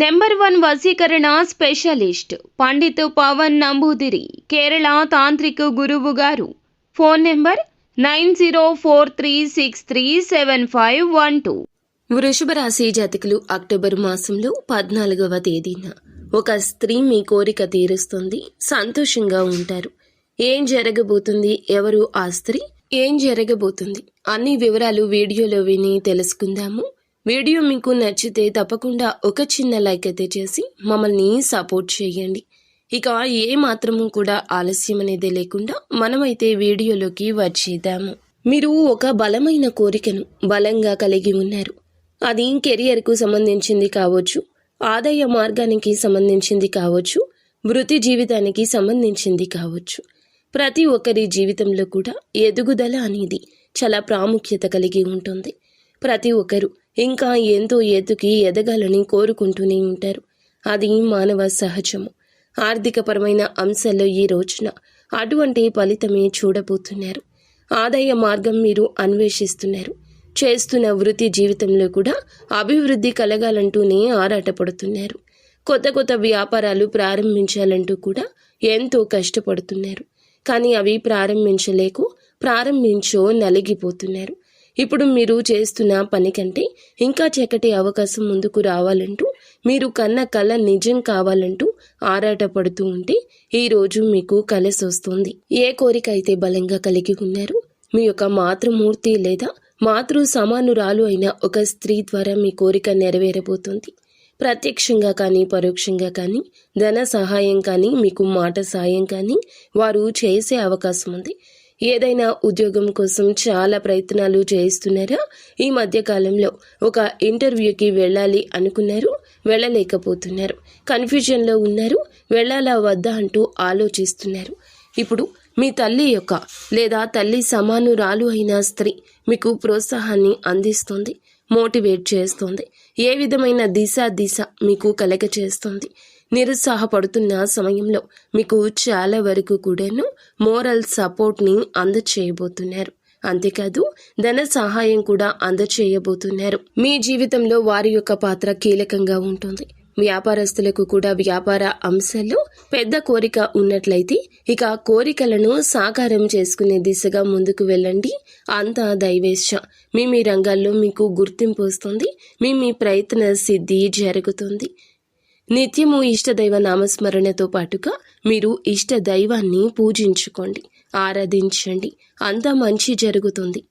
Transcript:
Number one వశీకరణ specialist Pandit Pavan Namboodiri Kerala తాంత్రిక గురువు గారు. Phone number nine zero four three six three seven five one two. వృషభ రాశి జాతకులు అక్టోబర్ మాసంలో పద్నాలుగవ తేదీన ఒక స్త్రీ మీ కోరిక తీరుస్తుంది సంతోషంగా ఉంటారు. ఏం జరగబోతుంది ఎవరు ఆ స్త్రీ? ఏం జరగబోతుంది? అన్ని వివరాలు వీడియోలో విని తెలుసుకుందాము. వీడియో మీకు నచ్చితే తప్పకుండా ఒక చిన్న లైక్ అయితే చేసి మమ్మల్ని సపోర్ట్ చేయండి. ఇక ఏ మాత్రము కూడా ఆలస్యం అనేది లేకుండా మనమైతే వీడియోలోకి వచ్చేద్దాము. మీరు ఒక బలమైన కోరికను బలంగా కలిగి ఉన్నారు. అది కెరియర్కు సంబంధించింది కావచ్చు ఆదాయ మార్గానికి సంబంధించింది కావచ్చు వృత్తి జీవితానికి సంబంధించింది కావచ్చు. ప్రతి ఒక్కరి జీవితంలో కూడా ఎదుగుదల అనేది చాలా ప్రాముఖ్యత కలిగి ఉంటుంది. ప్రతి ఒక్కరు ఇంకా ఎంతో ఎత్తుకి ఎదగాలని కోరుకుంటూనే ఉంటారు. అది మానవ సహజము. ఆర్థికపరమైన అంశాల్లో ఈ రోజున అటువంటి ఫలితమే చూడబోతున్నారు. ఆదాయ మార్గం మీరు అన్వేషిస్తున్నారు. చేస్తున్న వృత్తి జీవితంలో కూడా అభివృద్ధి కలగాలంటూనే ఆరాటపడుతున్నారు. కొత్త కొత్త వ్యాపారాలు ప్రారంభించాలంటూ కూడా ఎంతో కష్టపడుతున్నారు. కానీ అవి ప్రారంభించలేకు ప్రారంభించో నలిగిపోతున్నారు. ఇప్పుడు మీరు చేస్తున్న పని కంటే ఇంకా చక్కటి అవకాశం ముందుకు రావాలంటూ మీరు కన్న కళ నిజం కావాలంటూ ఆరాటపడుతూ ఉంటే ఈరోజు మీకు కలసొస్తుంది. ఏ కోరిక అయితే బలంగా కలిగి ఉన్నారు మీ యొక్క మాతృమూర్తి లేదా మాతృ సమానురాలు అయిన ఒక స్త్రీ ద్వారా మీ కోరిక నెరవేరబోతుంది. ప్రత్యక్షంగా కానీ పరోక్షంగా కానీ ధన సహాయం కానీ మీకు మాట సాయం కానీ వారు చేసే అవకాశం ఉంది. ఏదైనా ఉద్యోగం కోసం చాలా ప్రయత్నాలు చేయిస్తున్నారా? ఈ మధ్య కాలంలో ఒక ఇంటర్వ్యూకి వెళ్ళాలి అనుకున్నారు వెళ్ళలేకపోతున్నారు. కన్ఫ్యూజన్లో ఉన్నారు వెళ్ళాలా వద్దా అంటూ ఆలోచిస్తున్నారు. ఇప్పుడు మీ తల్లి యొక్క లేదా తల్లి సమానురాలు అయిన స్త్రీ మీకు ప్రోత్సాహాన్ని అందిస్తుంది మోటివేట్ చేస్తుంది ఏ విధమైన దిశ దిశ మీకు కలగ చేస్తుంది నిరుత్సాహపడుతున్న సమయంలో మీకు చాలా వరకు కూడాను మోరల్ సపోర్ట్ని అందచేయబోతున్నారు. అంతేకాదు ధన సహాయం కూడా అందచేయబోతున్నారు. మీ జీవితంలో వారి యొక్క పాత్ర కీలకంగా ఉంటుంది. వ్యాపారస్తులకు కూడా వ్యాపార అంశాల్లో పెద్ద కోరిక ఉన్నట్లయితే ఇక కోరికలను సాకారం చేసుకునే దిశగా ముందుకు వెళ్ళండి. అంతా దైవేశ మీ మీ రంగాల్లో మీకు గుర్తింపు వస్తుంది. మీ మీ ప్రయత్న సిద్ధి జరుగుతుంది. నిత్యము ఇష్టదైవ నామస్మరణతో పాటుగా మీరు ఇష్ట దైవాన్ని పూజించుకోండి ఆరాధించండి. అంతా మంచి జరుగుతుంది.